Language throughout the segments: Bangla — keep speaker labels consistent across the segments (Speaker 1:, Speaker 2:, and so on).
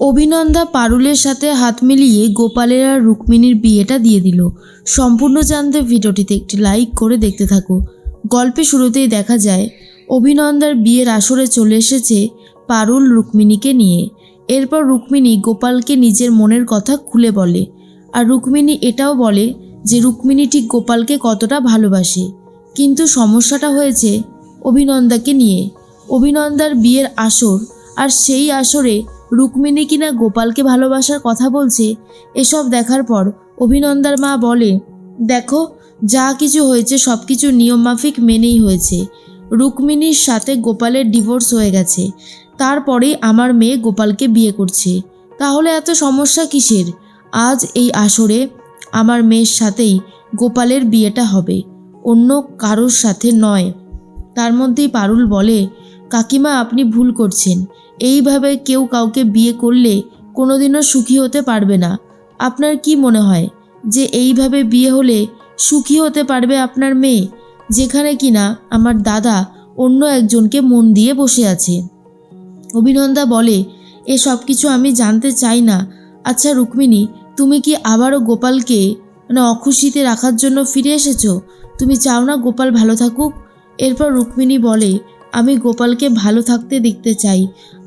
Speaker 1: অভিনন্দা পারুলের সাথে হাত মিলিয়ে গোপালের আর রুক্মিণীর বিয়েটা দিয়ে দিল। সম্পূর্ণ জানতে ভিডিওটিতে একটি লাইক করে দেখতে থাকো। গল্পে শুরুতেই দেখা যায়, অভিনন্দার বিয়ের আসরে চলে এসেছে পারুল রুক্মিণীকে নিয়ে। এরপর রুক্মিণী গোপালকে নিজের মনের কথা খুলে বলে আর রুক্মিণী এটাও বলে যে রুক্মিণী ঠিক গোপালকে কতটা ভালোবাসে। কিন্তু সমস্যাটা হয়েছে অভিনন্দাকে নিয়ে। অভিনন্দার বিয়ের আসর আর সেই আসরে রুক্মিণী কিনা গোপালকে ভালোবাসার কথা বলছে, এসব দেখার পর অভিনন্দার মা বলে, দেখো, যা কিছু হয়েছে সব কিছু নিয়মমাফিক মেনেই হয়েছে। রুক্মিণীর সাথে গোপালের ডিভোর্স হয়ে গেছে। তারপরেই আমার মেয়ে গোপালকে বিয়ে করছে। তাহলে এত সমস্যা কিসের? আজ এই আসরে আমার মেয়ের সাথেই গোপালের বিয়েটা হবে। অন্য কারোর সাথে নয়। তার মধ্যেই পারুল বলে কাকিমা আপনি ভুল করছেন। এইভাবে কেউ কাউকে বিয়ে করলে কোনোদিনও সুখী হতে পারবে না। আপনার কি মনে হয় যে এইভাবে বিয়ে হলে সুখী হতে পারবে আপনার মেয়ে, যেখানে কিনা আমার দাদা অন্য একজনকে মন দিয়ে বসে আছে? অভিনন্দা বলে, এ সব কিছু আমি জানতে চাই না। আচ্ছা রুক্মিণী, তুমি কি আবারও গোপালকে মানে অখুশিতে রাখার জন্য ফিরে এসেছ? তুমি চাও না গোপাল ভালো থাকুক? এরপর রুক্মিণী বলে আমি গোপালকে ভালো থাকতে দেখতে চাই।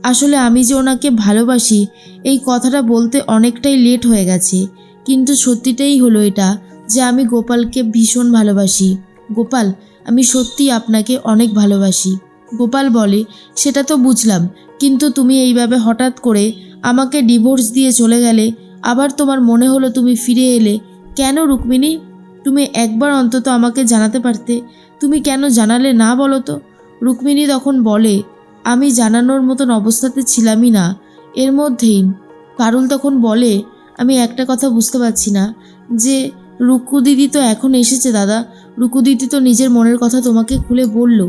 Speaker 1: আসলে আমি যে ওনাকে ভালোবাসি, এই কথাটা বলতে অনেকটাই লেট হয়ে গেছে। কিন্তু সত্যিটাই হলো এটা যে আমি গোপালকে ভীষণ ভালোবাসি। গোপাল, আমি সত্যি আপনাকে অনেক ভালোবাসি। গোপাল বলে, সেটা তো বুঝলাম, কিন্তু তুমি এইভাবে হঠাৎ করে আমাকে ডিভোর্স দিয়ে চলে গেলে, আবার তোমার মনে হলো তুমি ফিরে এলে, কেন রুক্মিণী? তুমি একবার অন্তত আমাকে জানাতে পারতে। তুমি কেন জানালে না বলো তো? রুক্মিণী তখন বলে, আমি জানানোর মতন অবস্থাতে ছিলামই না। এর মধ্যেই পারুল তখন বলে, আমি একটা কথা বুঝতে পারছি না, যে রুকু দিদি তো এখন এসেছে দাদা। রুকু দিদি তো নিজের মনের কথা তোমাকে খুলে বলল,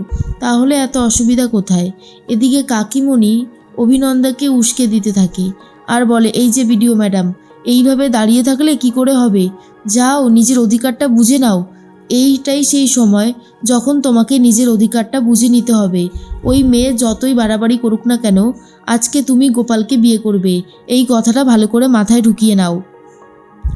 Speaker 1: তাহলে এত অসুবিধা কোথায়? এদিকে কাকিমণি অভিনন্দাকে উস্কে দিতে থাকে আর বলে, এই যে ভিডিও ম্যাডাম, এইভাবে দাঁড়িয়ে থাকলে কি করে হবে? যাও, নিজের অধিকারটা বুঝে নাও। এইটাই সেই সময় যখন তোমাকে নিজের অধিকারটা বুঝে নিতে হবে। ওই মেয়ে যতই বাড়াবাড়ি করুক না কেন, আজকে তুমি গোপালকে বিয়ে করবে। এই কথাটা ভালো করে মাথায় ঢুকিয়ে নাও।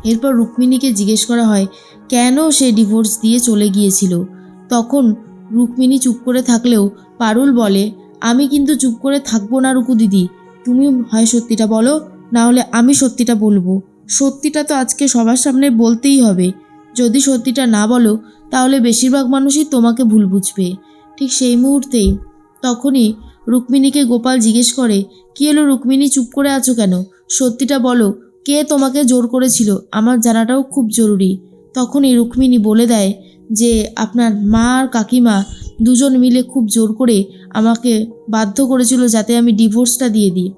Speaker 1: এরপর রুক্মিণীকে জিজ্ঞেস করা হয়, কেন সে ডিভোর্স দিয়ে চলে গিয়েছিল? তখন রুক্মিণী চুপ করে থাকলেও পারুল বলে, আমি কিন্তু চুপ করে থাকব না রুকু দিদি। তুমি হয় সত্যিটা বলো, না হলে আমি সত্যিটা বলব। সত্যিটা তো আজকে সবার সামনে বলতেই হবে। যদি সত্যিটা না বলো, তাহলে বেশিরভাগ মানুষই তোমাকে ভুল বুঝবে। ঠিক সেই মুহূর্তেই তখনই রুক্মিণীকে গোপাল জিজ্ঞেস করে, কি এলো রুক্মিণী, চুপ করে আছো কেন? সত্যিটা বলো, কে তোমাকে জোর করেছিল? আমার জানাটাও খুব জরুরি। তখনই রুক্মিণী বলে দেয় যে, আপনার মা আর কাকিমা দুজন মিলে খুব জোর করে আমাকে বাধ্য করেছিল যাতে আমি ডিভোর্সটা দিয়ে দিই।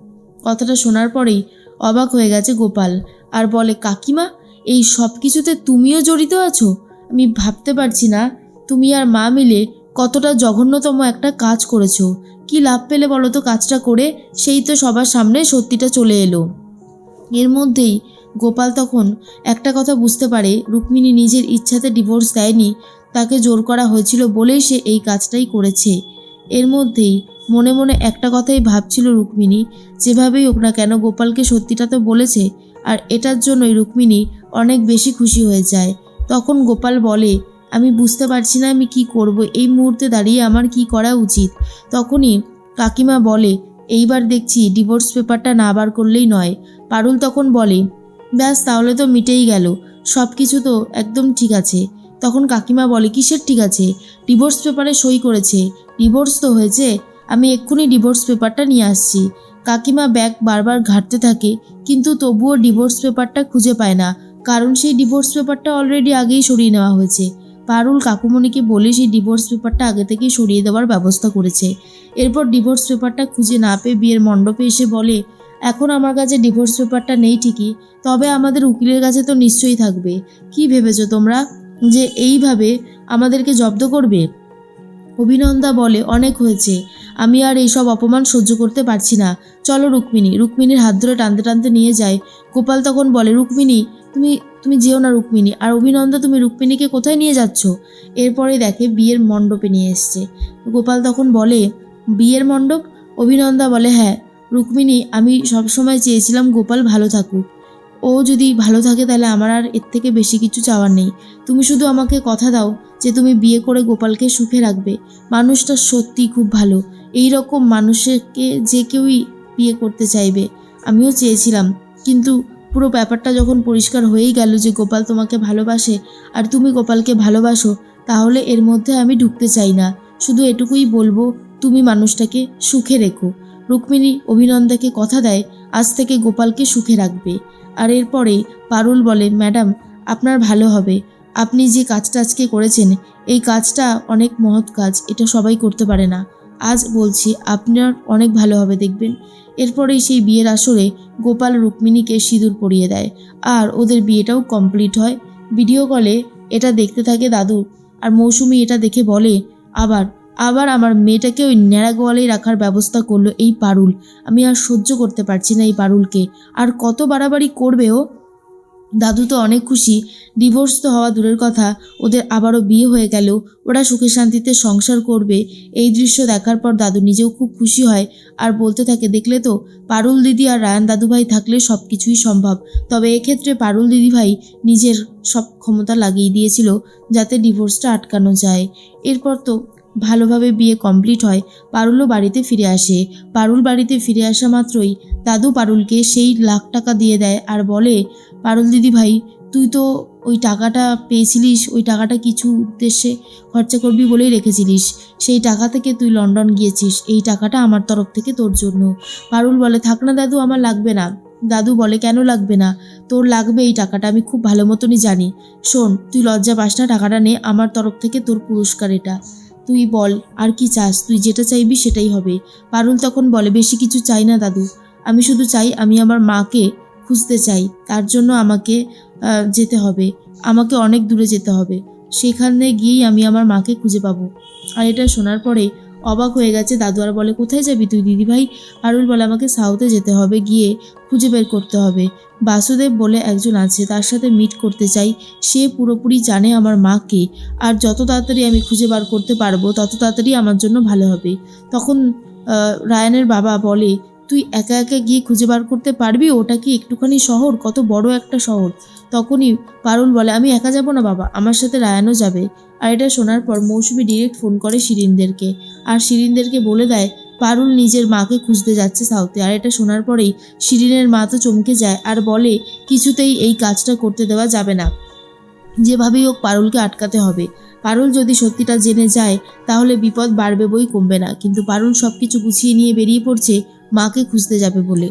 Speaker 1: কথাটা শোনার পরেই অবাক হয়ে গেছে গোপাল। আর বলে, কাকিমা এই সব কিছুতে তুমিও জড়িত আছো? আমি ভাবতে পারছি না। তুমি আর মা মিলে কতটা জঘন্যতম একটা কাজ করেছ। কি লাভ পেলে বলো তো কাজটা করে? সেই তো সবার সামনে সত্যিটা চলে এলো। এর মধ্যেই গোপাল তখন একটা কথা বুঝতে পারে। রুক্মিণী নিজের ইচ্ছাতে ডিভোর্স দেয়নি। তাকে জোর করা হয়েছিল বলেই সে এই কাজটাই করেছে। এর মধ্যেই মনে মনে একটা কথাই ভাবছিল রুক্মিণী, যেভাবেই হোক না কেন গোপালকে সত্যিটা তো বলেছে আর এটার জন্যই রুক্মিণী অনেক বেশি খুশি হয়ে যায়। তখন গোপাল বলে, আমি বুঝতে পারছি না আমি কি করব, এই মুহূর্তে দাঁড়িয়ে আমার কি করা উচিত? তখনই কাকিমা বলে, এইবার দেখছি ডিভোর্স পেপারটা না বার করলেই নয়। পারুল তখন বলে, ব্যাস তাহলে তো মিটেই গেল সব কিছু তো একদম ঠিক আছে। তখন কাকিমা বলে, কিসের ঠিক আছে? ডিভোর্স পেপারে সই করেছে। ডিভোর্স তো হয়েছে। আমি এক্ষুনি ডিভোর্স পেপারটা নিয়ে আসছি। কাকিমা ব্যাগ বারবার ঘাঁটতে থাকে, কিন্তু তবুও ডিভোর্স পেপারটা খুঁজে পায় না, কারণ সেই ডিভোর্স পেপারটা অলরেডি আগেই সরিয়ে নেওয়া হয়েছে। পারুল কাকুমণিকে বলে সেই ডিভোর্স পেপারটা আগে থেকেই সরিয়ে দেওয়ার ব্যবস্থা করেছে। এরপর ডিভোর্স পেপারটা খুঁজে না পেয়ে বিয়ের মণ্ডপে এসে বলে, এখন আমার কাছে ডিভোর্স পেপারটা নেই ঠিকই, তবে আমাদের উকিলের কাছে তো নিশ্চয়ই থাকবে। কি ভেবেছো তোমরা? যে এইভাবে আমাদেরকে জব্দ করবে? অভিনন্দা বলে, অনেক হয়েছে। আমি আর এইসব অপমান সহ্য করতে পারছি না। চলো রুক্মিণী, রুক্মিণীর হাত ধরে টানতে টানতে নিয়ে যায় গোপাল তখন বলে, রুক্মিণী, তুমি তুমি যেও না রুক্মিণী। আর অভিনন্দা, তুমি রুক্মিণীকে কোথায় নিয়ে যাচ্ছ? এরপরে দেখে বিয়ের মণ্ডপে নিয়ে এসছে। গোপাল তখন বলে, বিয়ের মণ্ডপ? অভিনন্দা বলে হ্যাঁ। রুক্মিণী, আমি সবসময় চেয়েছিলাম গোপাল ভালো থাকুক। ও যদি ভালো থাকে তাহলে আমার আর এর থেকে বেশি কিছু চাওয়ার নেই। তুমি শুধু আমাকে কথা দাও যে তুমি বিয়ে করে গোপালকে সুখে রাখবে। মানুষটা সত্যি খুব ভালো। এই রকম মানুষকে যে কেউই বিয়ে করতে চাইবে। আমিও চেয়েছিলাম। কিন্তু পুরো ব্যাপারটা যখন পরিষ্কার হয়েই গেল যে গোপাল তোমাকে ভালোবাসে আর তুমি গোপালকে ভালোবাসো, তাহলে এর মধ্যে আমি ঢুকতে চাই না। শুধু এটুকুই বলব, তুমি মানুষটাকে সুখে রেখো। রুক্মিণী অভিনন্দাকে কথা দেয়, আজ থেকে গোপালকে সুখে রাখবে। আর এরপরে পারুল বলে, ম্যাডাম, আপনার ভালো হবে। আপনি যে কাজটা আজকে করেছেন, এই কাজটা অনেক মহৎ কাজ, এটা সবাই করতে পারে না। আজ বলছি, আপনার অনেক ভালো হবে, দেখবেন। এরপরেই সেই বিয়ের আসরে গোপাল রুক্মিণীকে সিঁদুর পরিয়ে দেয়। আর ওদের বিয়েটাও কমপ্লিট হয়। ভিডিও কলে এটা দেখতে থাকে দাদু, আর মৌসুমি এটা দেখে বলে, আবার আবার আমার মেয়েটাকে ওই ন্যাড়া গোয়ালেই রাখার ব্যবস্থা করল এই পারুল। আমি আর সহ্য করতে পারছি না এই পারুলকে। আর কত বাড়াবাড়ি করবে ও? দাদু তো অনেক খুশি। ডিভোর্স তো হওয়া দূরের কথা। ওদের আবারও বিয়ে হয়ে গেল। ওরা সুখে শান্তিতে সংসার করবে। এই দৃশ্য দেখার পর দাদু নিজেও খুব খুশি হয়। আর বলতে থাকে, দেখলে তো, পারুল দিদি আর রায়ান দাদুভাই থাকলে সব কিছুই সম্ভব। তবে এক্ষেত্রে পারুল দিদিভাই নিজের সব ক্ষমতা লাগিয়ে দিয়েছিল, যাতে ডিভোর্সটা আটকানো যায়। এরপর তো ভালোভাবে বিয়ে কমপ্লিট হয়, পারুলও বাড়িতে ফিরে আসে। পারুল বাড়িতে ফিরে আসা মাত্রই দাদু পারুলকে সেই লাখ টাকা দিয়ে দেয় আর বলে, পারুল দিদি ভাই, তুই তো ওই টাকাটা পেয়েছিলিস, ওই টাকাটা কিছু উদ্দেশ্যে খরচা করবি বলেই রেখেছিলিস। সেই টাকা থেকে তুই লন্ডন গিয়েছিস, এই টাকাটা আমার তরফ থেকে তোর জন্য। পারুল বলে, থাক না দাদু, আমার লাগবে না। দাদু বলে, কেন লাগবে না? তোর লাগবে এই টাকাটা, আমি খুব ভালো মতনই জানি। শোন, তুই লজ্জা পাস না, টাকাটা নে, আমার তরফ থেকে তোর পুরস্কার এটা। তুই বল, আর কি চাস? তুই যেটা চাইবি সেটাই হবে। পারুল তখন বলে, বেশি কিছু চাই না, দাদু। আমি শুধু চাই আমি আমার মাকে খুঁজতে চাই। তার জন্য আমাকে যেতে হবে। আমাকে অনেক দূরে যেতে হবে। সেখানে গিয়েই আমি আমার মাকে খুঁজে পাবো। আর এটা শোনার পরে অবাক হয়ে গেছে। দাদু আর বলে, কোথায় যাবি তুই, দিদিভাই? আরুল বলে, আমাকে সাউথে যেতে হবে, গিয়ে খুঁজে বের করতে হবে। বাসুদেব বলে, একজন আছে, তার সাথে মিট করতে চাই। সে পুরোপুরি জানে আমার মাকে আর যত তাড়াতাড়ি আমি খুঁজে বার করতে পারব, তত তাড়াতাড়ি আমার জন্য ভালো হবে। তখন রায়ানের বাবা বলে তুই একা একা গিয়ে খুঁজে বার করতে পারবি? ওটা কি একটুখানি শহর? কত বড় একটা শহর। তখনই পারুল বলে, আমি একা যাব না বাবা, আমার সাথে রায়ানও যাবে। আর এটা শোনার পর মৌসুমি ডিরেক্ট ফোন করে শিরিনদেরকে। আর শিরিনদেরকে বলে দেয়, পারুল নিজের মাকে খুঁজতে যাচ্ছে সাউথে আর এটা শোনার পরেই শিরিনের মা তো চমকে যায় আর বলে, কিছুতেই এই কাজটা করতে দেওয়া যাবে না। যেভাবেই হোক পারুলকে আটকাতে হবে। পারুল যদি সত্যিটা জেনে যায়, তাহলে বিপদ বাড়বে বই কমবে না। কিন্তু পারুল সব কিছু গুছিয়ে নিয়ে বেরিয়ে পড়ছে মাকে খুঁজতে যাবে বলে।